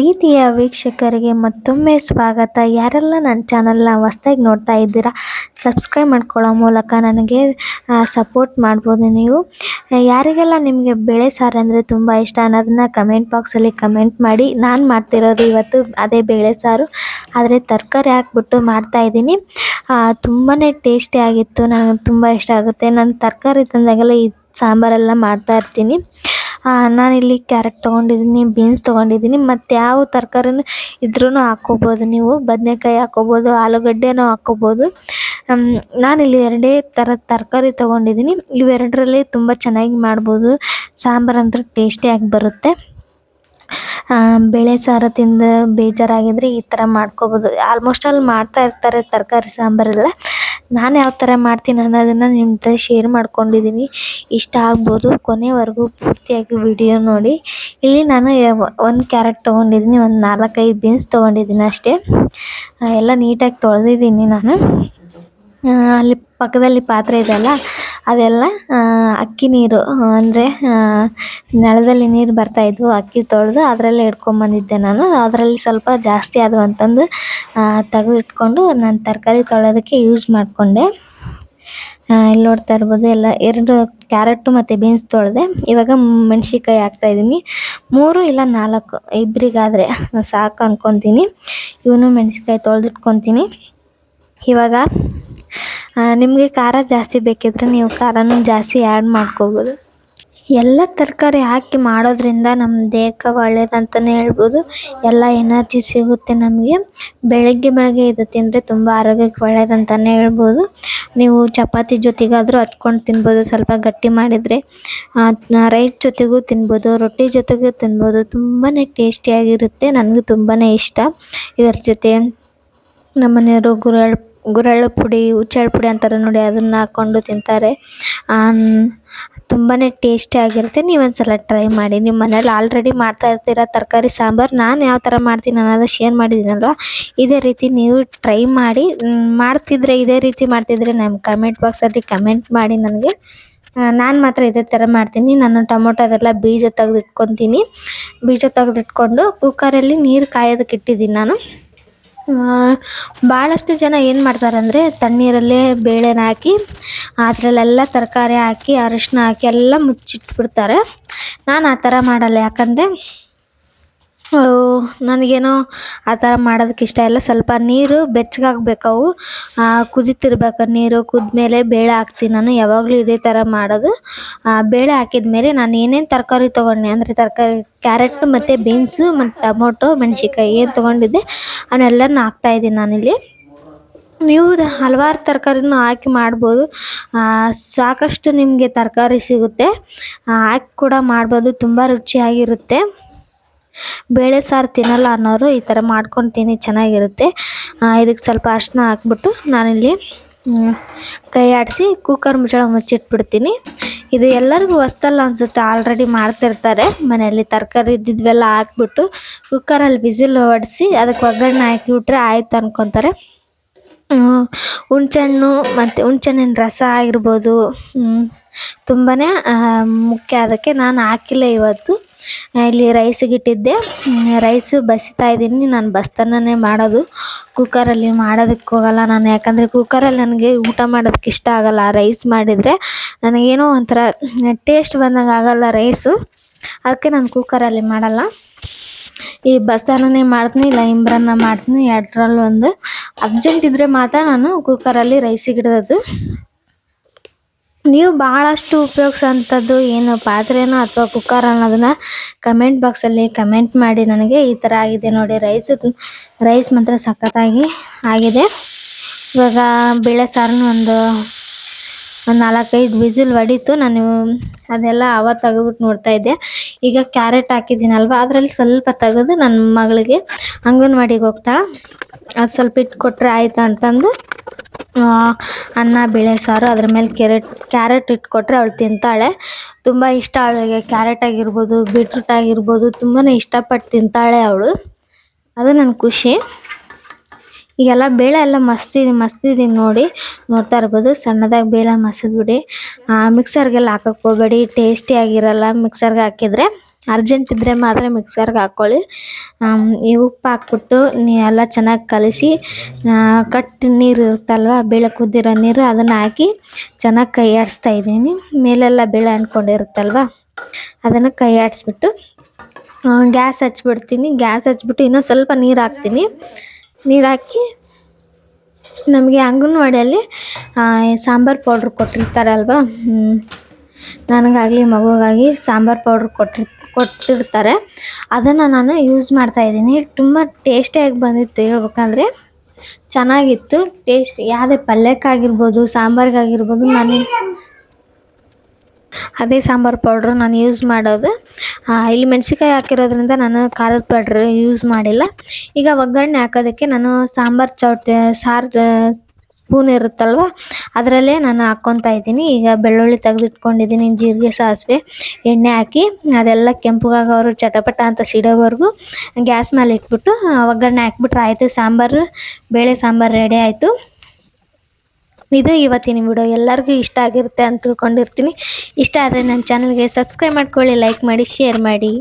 ಪ್ರೀತಿಯ ವೀಕ್ಷಕರಿಗೆ ಮತ್ತೊಮ್ಮೆ ಸ್ವಾಗತ. ಯಾರೆಲ್ಲ ನನ್ನ ಚಾನಲ್ನ ಹೊಸ್ದಾಗಿ ನೋಡ್ತಾ ಇದ್ದೀರಾ ಸಬ್ಸ್ಕ್ರೈಬ್ ಮಾಡ್ಕೊಳ್ಳೋ ಮೂಲಕ ನನಗೆ ಸಪೋರ್ಟ್ ಮಾಡ್ಬೋದು ನೀವು. ಯಾರಿಗೆಲ್ಲ ನಿಮಗೆ ಬೇಳೆ ಸಾರು ಅಂದರೆ ತುಂಬ ಇಷ್ಟ ಅನ್ನೋದನ್ನ ಕಮೆಂಟ್ ಬಾಕ್ಸಲ್ಲಿ ಕಮೆಂಟ್ ಮಾಡಿ. ನಾನು ಮಾಡ್ತಿರೋದು ಇವತ್ತು ಅದೇ ಬೇಳೆ ಸಾರು. ಆದರೆ ತರಕಾರಿ ಹಾಕ್ಬಿಟ್ಟು ಮಾಡ್ತಾ ಇದ್ದೀನಿ. ತುಂಬಾ ಟೇಸ್ಟಿಯಾಗಿತ್ತು ನನಗೆ ತುಂಬ ಇಷ್ಟ ಆಗುತ್ತೆ. ನಾನು ತರಕಾರಿ ತಂದಾಗೆಲ್ಲ ಈ ಸಾಂಬಾರೆಲ್ಲ ಮಾಡ್ತಾ ಇರ್ತೀನಿ. ನಾನಿಲ್ಲಿ ಕ್ಯಾರೆಟ್ ತೊಗೊಂಡಿದ್ದೀನಿ, ಬೀನ್ಸ್ ತೊಗೊಂಡಿದ್ದೀನಿ, ಮತ್ತು ಯಾವ ತರಕಾರಿನೂ ಇದ್ರೂ ಹಾಕ್ಕೋಬೋದು ನೀವು. ಬದನೇಕಾಯಿ ಹಾಕ್ಕೋಬೋದು, ಆಲೂಗಡ್ಡೆನೂ ಹಾಕ್ಕೋಬೋದು. ನಾನಿಲ್ಲಿ ಎರಡೇ ಥರ ತರಕಾರಿ ತೊಗೊಂಡಿದ್ದೀನಿ. ಇವೆರಡರಲ್ಲಿ ತುಂಬ ಚೆನ್ನಾಗಿ ಮಾಡ್ಬೋದು. ಸಾಂಬಾರು ಅಂತೂ ಟೇಸ್ಟಿಯಾಗಿ ಬರುತ್ತೆ. ಬೇಳೆ ಸಾರು ತಿಂದು ಬೇಜಾರಾಗಿದ್ದರೆ ಈ ಥರ ಮಾಡ್ಕೋಬೋದು. ಆಲ್ಮೋಸ್ಟ್ ಆಲ್ ಮಾಡ್ತಾ ಇರ್ತಾರೆ ತರಕಾರಿ ಸಾಂಬಾರೆಲ್ಲ. ನಾನು ಯಾವ ಥರ ಮಾಡ್ತೀನಿ ಅನ್ನೋದನ್ನು ನಿಮ್ಮ ಜೊತೆ ಶೇರ್ ಮಾಡ್ಕೊಂಡಿದ್ದೀನಿ ಇಷ್ಟ ಆಗ್ಬೋದು ಕೊನೆವರೆಗೂ ಪೂರ್ತಿಯಾಗಿ ವಿಡಿಯೋ ನೋಡಿ. ಇಲ್ಲಿ ನಾನು ಒಂದು ಕ್ಯಾರೆಟ್ ತೊಗೊಂಡಿದ್ದೀನಿ ಒಂದು ನಾಲ್ಕೈದು ಬೀನ್ಸ್ ತೊಗೊಂಡಿದ್ದೀನಿ ಅಷ್ಟೇ. ಎಲ್ಲ ನೀಟಾಗಿ ತೊಳೆದಿದ್ದೀನಿ ನಾನು. ಅಲ್ಲಿ ಪಕ್ಕದಲ್ಲಿ ಪಾತ್ರೆ ಇದೆಯಲ್ಲ ಅದೆಲ್ಲ ಅಕ್ಕಿ ನೀರು, ಅಂದರೆ ನೆಲದಲ್ಲಿ ನೀರು ಬರ್ತಾಯಿದ್ವು ಅಕ್ಕಿ ತೊಳೆದು ಅದರಲ್ಲೇ ಇಟ್ಕೊಂಬಂದಿದ್ದೆ ನಾನು. ಅದರಲ್ಲಿ ಸ್ವಲ್ಪ ಜಾಸ್ತಿ ಆದವು ಅಂತಂದು ತೆಗ್ದು ಇಟ್ಕೊಂಡು ನಾನು ತರಕಾರಿ ತೊಳೆಯೋದಕ್ಕೆ ಯೂಸ್ ಮಾಡಿಕೊಂಡೆ. ಇಲ್ಲಿ ನೋಡ್ತಾ ಇರ್ಬೋದು, ಎಲ್ಲ ಎರಡು ಕ್ಯಾರೆಟು ಮತ್ತು ಬೀನ್ಸ್ ತೊಳೆದೆ. ಇವಾಗ ಮೆಣಸಿಕಾಯಿ ಹಾಕ್ತಾಯಿದ್ದೀನಿ ಮೂರು ಇಲ್ಲ ನಾಲ್ಕು ಇಬ್ಬರಿಗಾದರೆ ಸಾಕು ಅಂದ್ಕೊತೀನಿ ಇವನು ಮೆಣ್ಸಿನ್ಕಾಯಿ ತೊಳೆದಿಟ್ಕೊತೀನಿ. ಇವಾಗ ನಿಮಗೆ ಖಾರ ಜಾಸ್ತಿ ಬೇಕಿದ್ರೆ ನೀವು ಖಾರನೂ ಜಾಸ್ತಿ ಆ್ಯಡ್ ಮಾಡ್ಕೋಬೋದು. ಎಲ್ಲ ತರಕಾರಿ ಹಾಕಿ ಮಾಡೋದ್ರಿಂದ ನಮ್ಮ ದೇಹಕ್ಕೆ ಒಳ್ಳೇದಂತಲೇ ಹೇಳ್ಬೋದು. ಎಲ್ಲ ಎನರ್ಜಿ ಸಿಗುತ್ತೆ ನಮಗೆ. ಬೆಳಗ್ಗೆ ಬೆಳಗ್ಗೆ ಇದು ತಿಂದರೆ ತುಂಬ ಆರೋಗ್ಯಕ್ಕೆ ಒಳ್ಳೇದಂತಲೇ ಹೇಳ್ಬೋದು. ನೀವು ಚಪಾತಿ ಜೊತೆಗಾದರೂ ಹಚ್ಕೊಂಡು ತಿನ್ಬೋದು. ಸ್ವಲ್ಪ ಗಟ್ಟಿ ಮಾಡಿದರೆ ರೈಸ್ ಜೊತೆಗೂ ತಿನ್ಬೋದು, ರೊಟ್ಟಿ ಜೊತೆಗೂ ತಿನ್ಬೋದು. ತುಂಬಾ ಟೇಸ್ಟಿಯಾಗಿರುತ್ತೆ ನನಗೂ ತುಂಬಾ ಇಷ್ಟ. ಇದರ ಜೊತೆ ನಮ್ಮ ಮನೆಯವರು ಗುರಳ್ ಗುರೆಳ್ಳು ಪುಡಿ ಹುಚ್ಚೆಳ್ಳು ಪುಡಿ ಅಂತಾರೆ ನೋಡಿ ಅದನ್ನು ಹಾಕ್ಕೊಂಡು ತಿಂತಾರೆ. ತುಂಬಾ ಟೇಸ್ಟಿಯಾಗಿರುತ್ತೆ ನೀವು ಒಂದು ಸಲ ಟ್ರೈ ಮಾಡಿ. ನಿಮ್ಮ ಮನೇಲಿ ಆಲ್ರೆಡಿ ಮಾಡ್ತಾ ಇರ್ತೀರ ತರಕಾರಿ, ಸಾಂಬಾರು, ನಾನು ಯಾವ ಥರ ಮಾಡ್ತೀನಿ ಅನ್ನೋದು ಶೇರ್ ಮಾಡಿದ್ದೀನಲ್ವ ಇದೇ ರೀತಿ ನೀವು ಟ್ರೈ ಮಾಡಿ. ಮಾಡ್ತಿದ್ರೆ ಇದೇ ರೀತಿ ಮಾಡ್ತಿದ್ರೆ ನಮ್ಮ ಕಮೆಂಟ್ ಬಾಕ್ಸಲ್ಲಿ ಕಮೆಂಟ್ ಮಾಡಿ ನನಗೆ. ನಾನು ಮಾತ್ರ ಇದೇ ಥರ ಮಾಡ್ತೀನಿ. ನಾನು ಟೊಮೊಟೊ ಅದೆಲ್ಲ ಬೀಜ ತೆಗೆದಿಟ್ಕೊತೀನಿ. ಬೀಜ ತೆಗೆದಿಟ್ಕೊಂಡು ಕುಕ್ಕರಲ್ಲಿ ನೀರು ಕಾಯೋದಕ್ಕೆ ಇಟ್ಟಿದ್ದೀನಿ ನಾನು. ಭಾಳಷ್ಟು ಜನ ಏನು ಮಾಡ್ತಾರಂದರೆ ತಣ್ಣೀರಲ್ಲೇ ಬೇಳೆನ ಹಾಕಿ, ಅದರಲ್ಲೆಲ್ಲ ತರಕಾರಿ ಹಾಕಿ ಅರಶಿನ ಹಾಕಿ ಎಲ್ಲ ಮುಚ್ಚಿಟ್ಬಿಡ್ತಾರೆ. ನಾನು ಆ ಥರ ಮಾಡಲ್ಲ, ಯಾಕಂದರೆ ನನಗೇನೋ ಆ ಥರ ಮಾಡೋದಕ್ಕೆ ಇಷ್ಟ ಇಲ್ಲ. ಸ್ವಲ್ಪ ನೀರು ಬೆಚ್ಚಗಾಗ್ಬೇಕು ಅವು ಕುದೀತಿರ್ಬೇಕು ನೀರು, ಕುದ್ಮೇಲೆ ಬೇಳೆ ಹಾಕ್ತೀನಿ ನಾನು. ಯಾವಾಗಲೂ ಇದೇ ಥರ ಮಾಡೋದು. ಬೇಳೆ ಹಾಕಿದ ಮೇಲೆ ನಾನು ಏನೇನು ತರಕಾರಿ ತೊಗೊಂಡೆ ಅಂದರೆ ತರಕಾರಿ, ಕ್ಯಾರೆಟ್ ಮತ್ತು ಬೀನ್ಸು ಮತ್ತು ಟೊಮೊಟೊ, ಮೆಣ್ಸಿನ್ಕಾಯಿ ಏನು ತೊಗೊಂಡಿದ್ದೆ ಅವನ್ನೆಲ್ಲನೂ ಹಾಕ್ತಾಯಿದ್ದೀನಿ ನಾನಿಲ್ಲಿ. ನೀವು ಹಲವಾರು ತರಕಾರಿನೂ ಹಾಕಿ ಮಾಡ್ಬೋದು. ಸಾಕಷ್ಟು ನಿಮಗೆ ತರಕಾರಿ ಸಿಗುತ್ತೆ. ಹಾಕಿ ಕೂಡ ಮಾಡ್ಬೋದು. ತುಂಬ ರುಚಿಯಾಗಿರುತ್ತೆ. ಬೇಳೆ ಸಾರು ತಿನ್ನಲ್ಲ ಅನ್ನೋರು ಈ ಥರ ಮಾಡ್ಕೊಂಡು ತಿನ್ನಿ, ಚೆನ್ನಾಗಿರುತ್ತೆ. ಇದಕ್ಕೆ ಸ್ವಲ್ಪ ಅರಿಶಿನ ಹಾಕ್ಬಿಟ್ಟು ನಾನಿಲ್ಲಿ ಕೈ ಆಡಿಸಿ ಕುಕ್ಕರ್ ಮುಚ್ಚಳ ಮುಚ್ಚಿಟ್ಬಿಡ್ತೀನಿ. ಇದು ಎಲ್ಲರಿಗೂ ಹೊಸ್ದಲ್ಲ ಅನಿಸುತ್ತೆ, ಆಲ್ರೆಡಿ ಮಾಡ್ತಿರ್ತಾರೆ. ಮನೆಯಲ್ಲಿ ತರಕಾರಿ ಇದ್ದಿದ್ವೆಲ್ಲ ಹಾಕ್ಬಿಟ್ಟು ಕುಕ್ಕರಲ್ಲಿ ಬಿಸಿಲು ಹೊಡೆಸಿ ಅದಕ್ಕೆ ಒಗ್ಗರಣೆ ಹಾಕಿಬಿಟ್ರೆ ಆಯ್ತು ಅನ್ಕೊತಾರೆ. ಹುಣ್ಸೆಹಣ್ಣು ಮತ್ತು ಹುಣ್ಸೆಹಣ್ಣಿನ ರಸ ಆಗಿರ್ಬೋದು ತುಂಬಾ ಮುಖ್ಯ ಅದಕ್ಕೆ ನಾನು ಹಾಕಿಲ್ಲ ಇವತ್ತು. ಇಲ್ಲಿ ರೈಸಿಗೆ ಇಟ್ಟಿದ್ದೆ ರೈಸ್ ಬಸಿತಾ ಇದ್ದೀನಿ. ನಾನು ಬಸ್ತಾನೇ ಮಾಡೋದು. ಕುಕ್ಕರಲ್ಲಿ ಮಾಡೋದಕ್ಕೆ ಹೋಗಲ್ಲ ನಾನು. ಯಾಕಂದರೆ ಕುಕ್ಕರಲ್ಲಿ ನನಗೆ ಊಟ ಮಾಡೋದಕ್ಕೆ ಇಷ್ಟ ಆಗಲ್ಲ. ರೈಸ್ ಮಾಡಿದರೆ ನನಗೇನೋ ಒಂಥರ ಟೇಸ್ಟ್ ಬಂದಂಗೆ ಆಗಲ್ಲ ರೈಸು ಅದಕ್ಕೆ ನಾನು ಕುಕ್ಕರಲ್ಲಿ ಮಾಡಲ್ಲ. ಈ ಬಸ್ಸಾರನೇ ಮಾಡ್ತೀನಿ. ಇಲ್ಲ ಇಂಬ್ರನ್ನ ಮಾಡ್ತೀನಿ. ಎರಡರಲ್ಲಿ ಒಂದು ಅರ್ಜೆಂಟ್ ಇದ್ದರೆ ಮಾತ್ರ ನಾನು ಕುಕ್ಕರಲ್ಲಿ ರೈಸಿಗೆ ಇಡೋದು ನೀವು ಭಾಳಷ್ಟು ಉಪಯೋಗಿಸೋಂಥದ್ದು ಏನು ಪಾತ್ರೆನೋ ಅಥವಾ ಕುಕ್ಕರ್ ಅನ್ನೋದನ್ನ ಕಮೆಂಟ್ ಬಾಕ್ಸಲ್ಲಿ ಕಮೆಂಟ್ ಮಾಡಿ ನನಗೆ ಈ ಥರ ಆಗಿದೆ ನೋಡಿ ರೈಸ್ ರೈಸ್ ಮಾತ್ರ ಸಖತ್ತಾಗಿ ಆಗಿದೆ. ಇವಾಗ ಬೇಳೆ ಸಾರನ್ನು ಒಂದು ಒಂದು ನಾಲ್ಕೈದು ವಿಸಿಲ್ ಹೊಡಿತು. ನಾನು ಅದೆಲ್ಲ ಅವ ತೆಗೆದ್ಬಿಟ್ಟು ನೋಡ್ತಾ ಇದ್ದೆ. ಈಗ ಕ್ಯಾರೆಟ್ ಹಾಕಿದ್ದೀನಲ್ವ? ಅದರಲ್ಲಿ ಸ್ವಲ್ಪ ತೆಗೆದು ನನ್ನ ಮಗಳಿಗೆ ಅಂಗನವಾಡಿಗೆ ಹೋಗ್ತಾಳೆ ಅದು ಸ್ವಲ್ಪ ಇಟ್ಟು ಕೊಟ್ಟರೆ ಆಯ್ತು ಅಂತಂದು ಅನ್ನ, ಬೇಳೆ, ಸಾರು ಅದ್ರ ಮೇಲೆ ಕ್ಯಾರೆಟ್ ಕ್ಯಾರೆಟ್ ಇಟ್ಕೊಟ್ರೆ ಅವಳು ತಿಂತಾಳೆ. ತುಂಬ ಇಷ್ಟ ಅವಳಿಗೆ. ಕ್ಯಾರೆಟ್ ಆಗಿರ್ಬೋದು, ಬೀಟ್ರೂಟ್ ಆಗಿರ್ಬೋದು ತುಂಬಾ ಇಷ್ಟಪಟ್ಟು ತಿಂತಾಳೆ ಅವಳು. ಅದು ನನ್ನ ಖುಷಿ. ಈಗೆಲ್ಲ ಬೇಳೆ ಎಲ್ಲ ಮಸ್ತಿದೆ ಮಸ್ತಿದೀನಿ ನೋಡಿ. ನೋಡ್ತಾ ಇರ್ಬೋದು, ಸಣ್ಣದಾಗಿ ಬೇಳೆ ಮಸಿದ್ಬಿಡಿ ಮಿಕ್ಸರ್ಗೆಲ್ಲ ಹಾಕಕ್ಕೆ ಹೋಗ್ಬೇಡಿ ಟೇಸ್ಟಿ ಆಗಿರಲ್ಲ ಮಿಕ್ಸರ್ಗೆ ಹಾಕಿದರೆ. ಅರ್ಜೆಂಟ್ ಇದ್ದರೆ ಮಾತ್ರ ಮಿಕ್ಸರ್ಗೆ ಹಾಕ್ಕೊಳ್ಳಿ ಈ ಉಪ್ಪು ಹಾಕ್ಬಿಟ್ಟು ಎಲ್ಲ ಚೆನ್ನಾಗಿ ಕಲಿಸಿ ಕಟ್ ನೀರು ಇರುತ್ತಲ್ವ, ಬೇಳೆ ಕುದ್ದಿರೋ ನೀರು ಅದನ್ನು ಹಾಕಿ ಚೆನ್ನಾಗಿ ಕೈ ಆಡಿಸ್ತಾ ಇದ್ದೀನಿ. ಮೇಲೆಲ್ಲ ಬೇಳೆ ಅಂದ್ಕೊಂಡಿರುತ್ತಲ್ವ ಅದನ್ನು ಕೈ ಆಡಿಸ್ಬಿಟ್ಟು ಗ್ಯಾಸ್ ಹಚ್ಬಿಡ್ತೀನಿ. ಗ್ಯಾಸ್ ಹಚ್ಬಿಟ್ಟು ಇನ್ನೂ ಸ್ವಲ್ಪ ನೀರು ಹಾಕ್ತೀನಿ. ನೀರು ಹಾಕಿ ನಮಗೆ ಅಂಗನವಾಡಿಯಲ್ಲಿ ಸಾಂಬಾರು ಪೌಡ್ರ್ ಕೊಟ್ಟಿರ್ತಾರಲ್ವ. ನನಗಾಗಲಿ ಮಗುಗಾಗಿ ಸಾಂಬಾರು ಪೌಡ್ರ್ ಕೊಟ್ಟಿರ್, ಕೊಟ್ಟಿರ್ತಾರೆ. ಅದನ್ನು ನಾನು ಯೂಸ್ ಮಾಡ್ತಾಯಿದ್ದೀನಿ ತುಂಬ ಟೇಸ್ಟಿಯಾಗಿ ಬಂದಿತ್ತು ಹೇಳ್ಬೇಕಂದ್ರೆ. ಚೆನ್ನಾಗಿತ್ತು. ಟೇಸ್ಟ್ ಯಾವುದೇ ಪಲ್ಯಕ್ಕಾಗಿರ್ಬೋದು ಸಾಂಬಾರಿಗಾಗಿರ್ಬೋದು, ನಾನು ಅದೇ ಸಾಂಬಾರು ಪೌಡ್ರು ನಾನು ಯೂಸ್ ಮಾಡೋದು. ಇಲ್ಲಿ ಮೆಣಸಿನ್ಕಾಯಿ ಹಾಕಿರೋದ್ರಿಂದ ನಾನು ಖಾರದ ಪೌಡ್ರ್ ಯೂಸ್ ಮಾಡಿಲ್ಲ. ಈಗ ಒಗ್ಗರಣೆ ಹಾಕೋದಕ್ಕೆ ನಾನು ಸಾಂಬಾರು ಚೌಟ ಸಾರು ಸ್ಪೂನ್ ಇರುತ್ತಲ್ವ, ಅದರಲ್ಲೇ ನಾನು ಹಾಕ್ಕೊತಾ ಇದ್ದೀನಿ. ಈಗ ಬೆಳ್ಳುಳ್ಳಿ ತೆಗೆದಿಟ್ಕೊಂಡಿದ್ದೀನಿ, ಜೀರಿಗೆ, ಸಾಸಿವೆ, ಎಣ್ಣೆ ಹಾಕಿ, ಅದೆಲ್ಲ ಕೆಂಪುಗಾಗವರು ಚಟಪಟ ಅಂತ ಸಿಡೋವರೆಗೂ ಗ್ಯಾಸ್ ಮೇಲೆ ಇಟ್ಬಿಟ್ಟು ಒಗ್ಗರಣೆ ಹಾಕ್ಬಿಟ್ರೆ ಆಯಿತು, ಸಾಂಬಾರು, ಬೇಳೆ ಸಾಂಬಾರು ರೆಡಿ ಆಯಿತು. ಇದು ಇವತ್ತಿನ ವಿಡಿಯೋ. ಎಲ್ಲರಿಗೂ ಇಷ್ಟ ಆಗಿರುತ್ತೆ ಅಂತ ತಿಳ್ಕೊಂಡಿರ್ತೀನಿ. ಇಷ್ಟ ಆದರೆ ನನ್ನ ಚಾನಲ್ಗೆ ಸಬ್ಸ್ಕ್ರೈಬ್ ಮಾಡ್ಕೊಳ್ಳಿ ಲೈಕ್ ಮಾಡಿ ಶೇರ್ ಮಾಡಿ.